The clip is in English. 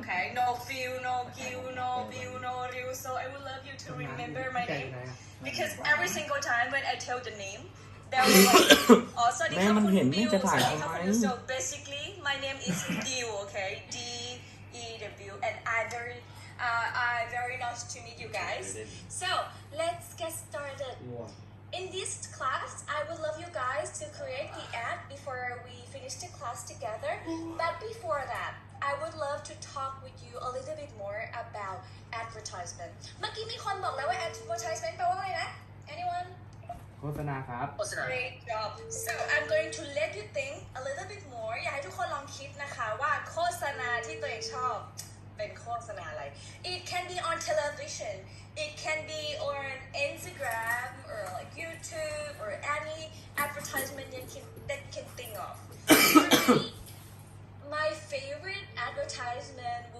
okay? No feel, no kill, no view, no real. So I would love you to remember my ใจ name ไหนอะ because every single time when I tell the name, there was like, oh, สวัสดีครับ แม่มัน คุณ เห็น บิว จะถ่าย สวัสดีครับ ทำไม คุณบิว So basically, my name is Dew, okay? D E W, and I very, uh, I very nice to meet you guys. So let's get started. วัว In this class, I would love you guys to create the ad before we finish the class together. But before that, bit more about advertisement. เมื่อกี้มีคนบอกแล้วว่า advertisement แปลว่าอะไรนะ Anyone? โฆษณาครับ Great job. So I'm going to let you think a little bit more. อยากให้ทุกคนลองคิดนะคะว่าโฆษณาที่ตัวเองชอบเป็นโฆษณาอะไร It can be on television. It can be on Instagram or like YouTube or any advertisement you can that you can think of. For me, my favorite advertisement would